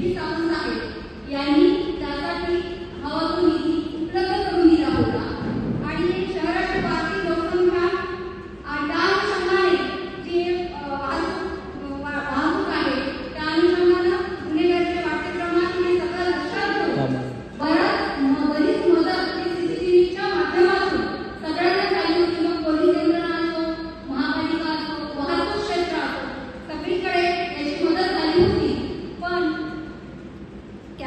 He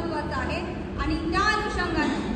महत्त्वाचं आहे. आणि त्या अनुषंगाने